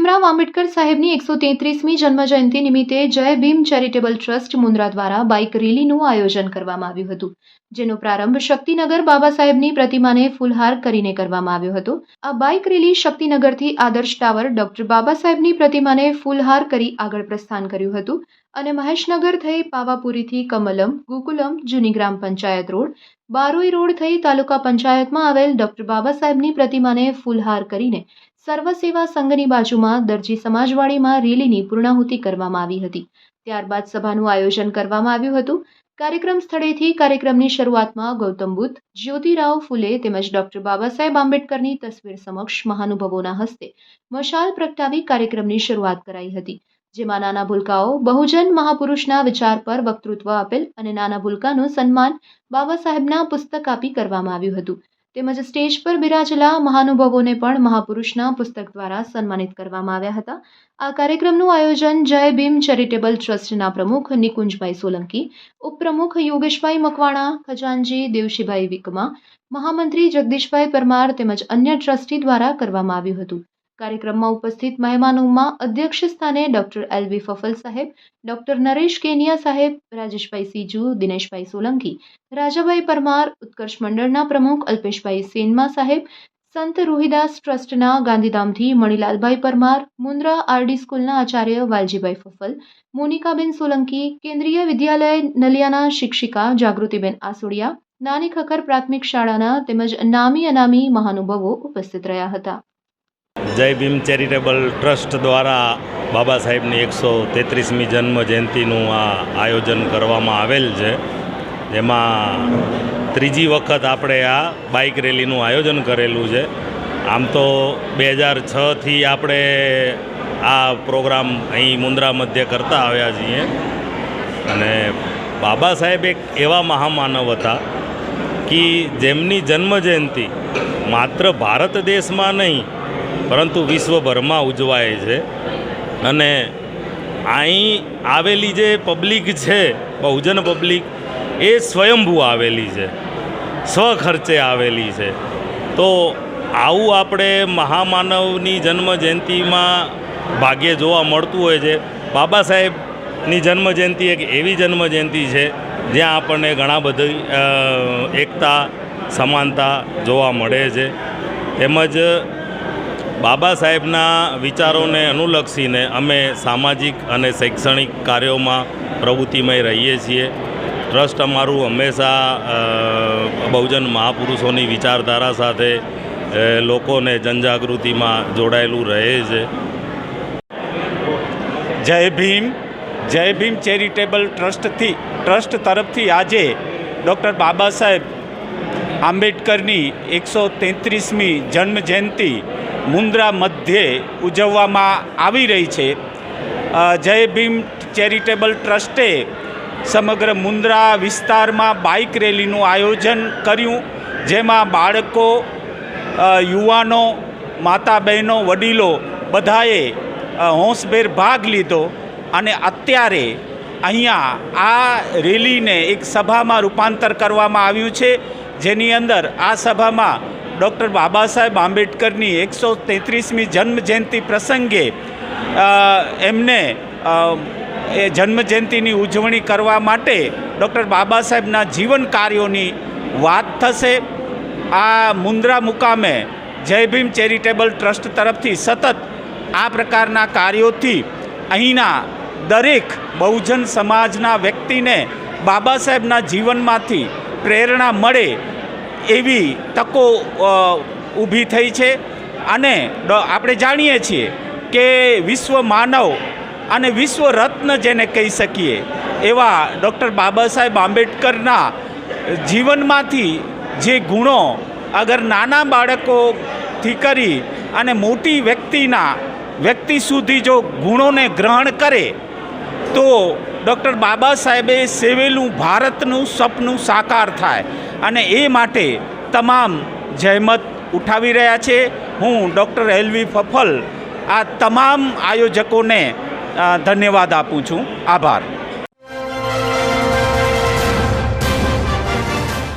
ભીમરાવ આંબેડકર સાહેબની એકસો તેત્રીસમી જન્મજયંતિ નિમિત્તે જય ભીમ ચેરિટેબલ ટ્રસ્ટ મુન્દ્રા દ્વારા બાઇક રેલીનું આયોજન કરવામાં આવ્યું હતું, જેનો પ્રારંભ શક્તિનગર બાબા સાહેબની પ્રતિમાને ફૂલહાર કરીને કરવામાં આવ્યો હતો. આ બાઇક રેલી શક્તિનગરથી આદર્શ ટાવર ડોક્ટર બાબા સાહેબની પ્રતિમાને ફૂલહાર કરી આગળ પ્રસ્થાન કર્યું હતું અને મહેશનગર થઈ પાવાપુરીથી કમલમ, ગોકુલમ, જૂની ગ્રામ પંચાયત રોડ, બારોઈ રોડ થઈ તાલુકા પંચાયતમાં આવેલ ડોક્ટર બાબા સાહેબની પ્રતિમાને ફૂલહાર કરીને સર્વ સેવા સંઘની બાજુમાં દરજી સમાજવાડીમાં રેલીની પૂર્ણાહુતિ કરવામાં આવી હતી. ત્યારબાદ સભાનું આયોજન કરવામાં આવ્યું હતું. કાર્યક્રમ સ્થળેથી કાર્યક્રમની શરૂઆતમાં ગૌતમ બુદ્ધ, જ્યોતિરાવ ફુલે તેમજ ડોક્ટર બાબા સાહેબ આંબેડકરની તસવીર સમક્ષ મહાનુભાવોના હસ્તે મશાલ પ્રગટાવી કાર્યક્રમની શરૂઆત કરાઈ હતી. જેમાં નાના ભૂલકાઓ, બહુજન મહાપુરુષના વિચાર પર વક્તૃત્વ આપેલ અને નાના ભૂલકાનું સન્માન બાબા સાહેબના પુસ્તક આપી કરવામાં આવ્યું હતું. તેમજ સ્ટેજ પર બિરાજેલા મહાનુભાવોને પણ મહાપુરુષના પુસ્તક દ્વારા સન્માનિત કરવામાં આવ્યા હતા. આ કાર્યક્રમનું આયોજન જય ભીમ ચેરિટેબલ ટ્રસ્ટના પ્રમુખ નિકુંજભાઈ સોલંકી, ઉપપ્રમુખ યોગેશભાઈ મકવાણા, ખજાનજી દેવશીભાઈ વિકમા, મહામંત્રી જગદીશભાઈ પરમાર તેમજ અન્ય ટ્રસ્ટી દ્વારા કરવામાં આવ્યું હતું. કાર્યક્રમમાં ઉપસ્થિત મહેમાનોમાં અધ્યક્ષ સ્થાને ડોક્ટર એલ વી ફફલ સાહેબ, ડોક્ટર નરેશ કેનિયા સાહેબ, રાજેશભાઈ સીજુ, દિનેશભાઈ સોલંકી, રાજાભાઈ પરમાર, ઉત્કર્ષ મંડળના પ્રમુખ અલ્પેશભાઈ સેનમા સાહેબ, સંત રોહિદાસ ટ્રસ્ટના ગાંધીધામથી મણિલાલભાઈ પરમાર, મુન્દ્રા આરડી સ્કૂલના આચાર્ય વાલજીભાઈ ફફલ, મોનિકાબેન સોલંકી, કેન્દ્રીય વિદ્યાલય નલિયાના શિક્ષિકા જાગૃતિબેન આસોડિયા, નાની ખખર પ્રાથમિક શાળાના તેમજ નામી અનામી મહાનુભાવો ઉપસ્થિત રહ્યા હતા. જય ભીમ ચેરિટેબલ ટ્રસ્ટ દ્વારા બાબા સાહેબની એકસો તેત્રીસમી જન્મ જયંતિનું આ આયોજન કરવામાં આવેલ છે. જેમાં ત્રીજી વખત આપણે આ બાઇક રેલીનું આયોજન કરેલું છે. આમ તો બે હજાર છથી આપણે આ પ્રોગ્રામ અહીં મુન્દ્રા મધ્ય કરતા આવ્યા છીએ. અને બાબા સાહેબ એક એવા મહામાનવ હતા કે જેમની જન્મ જયંતિ માત્ર ભારત દેશમાં નહીં પરંતુ વિશ્વભરમાં ઉજવાય છે. અને અહીં આવેલી જે પબ્લિક છે, બહુજન પબ્લિક, એ સ્વયંભૂ આવેલી છે. સ્વખર્ચે આવેલી છે. તો આવું આપણે મહામાનવની જન્મ જયંતિમાં ભાગ્યે જોવા મળતું હોય છે. બાબા સાહેબની જન્મ જયંતિ એક એવી જન્મ જયંતિ છે, જ્યાં આપણને ઘણા બધી એકતા, સમાનતા જોવા મળે છે. તેમજ બાબા સાહેબના વિચારોને અનુલક્ષીને અમે સામાજિક અને શૈક્ષણિક કાર્યોમાં પ્રવૃત્તિમય રહીએ છીએ. ટ્રસ્ટ અમારું હંમેશા બહુજન મહાપુરુષોની વિચારધારા સાથે લોકોને જનજાગૃતિમાં જોડાયેલું રહે છે. જય ભીમ જય ભીમ ચેરિટેબલ ટ્રસ્ટથી, ટ્રસ્ટ તરફથી આજે ડૉક્ટર બાબા સાહેબ આંબેડકરની એકસો તેત્રીસમી જન્મ જયંતિ મુન્દ્રા મધ્યે ઉજવવામાં આવી રહી છે. જય ભીમ ચેરિટેબલ ટ્રસ્ટે સમગ્ર મુન્દ્રા વિસ્તારમાં બાઇક રેલીનું આયોજન કર્યું, જેમાં બાળકો યુવાનો માતા બહેનો વડીલો બધાએ હોંશભેર ભાગ લીધો અને અત્યારે અહીંયા આ રેલીને એક સભામાં રૂપાંતર કરવામાં આવ્યું છે. જેની અંદર આ સભામાં ડૉક્ટર બાબા સાહેબ આંબેડકરની એકસો તેત્રીસમી જન્મજયંતિ પ્રસંગે એમને એ જન્મજયંતિની ઉજવણી કરવા માટે ડૉક્ટર બાબા સાહેબના જીવન કાર્યોની વાત થશે. આ મુન્દ્રા મુકામે જય ભીમ ચેરિટેબલ ટ્રસ્ટ તરફથી સતત આ પ્રકારના કાર્યોથી અહીંના દરેક બહુજન સમાજના વ્યક્તિને બાબા સાહેબના જીવનમાંથી પ્રેરણા મળે એવી તકો ઊભી થઈ છે અને આપણે જાણીએ છીએ કે વિશ્વ માનવ અને વિશ્વ રત્ન જેને કહી શકીએ, એવા ડૉક્ટર બાબા સાહેબ આંબેડકરના જીવનમાંથી જે ગુણો અગર નાના બાળકોથી કરી અને મોટી વ્યક્તિના, વ્યક્તિ સુધી જો ગુણોને ગ્રહણ કરે, તો ડૉક્ટર બાબા સાહેબે સેવેલું ભારતનું સપનું સાકાર થાય. અને એ માટે તમામ જહેમત ઉઠાવી રહ્યા છે. હું ડૉક્ટર એલવી ફફલ આ તમામ આયોજકોને ધન્યવાદ આપું છું. આભાર.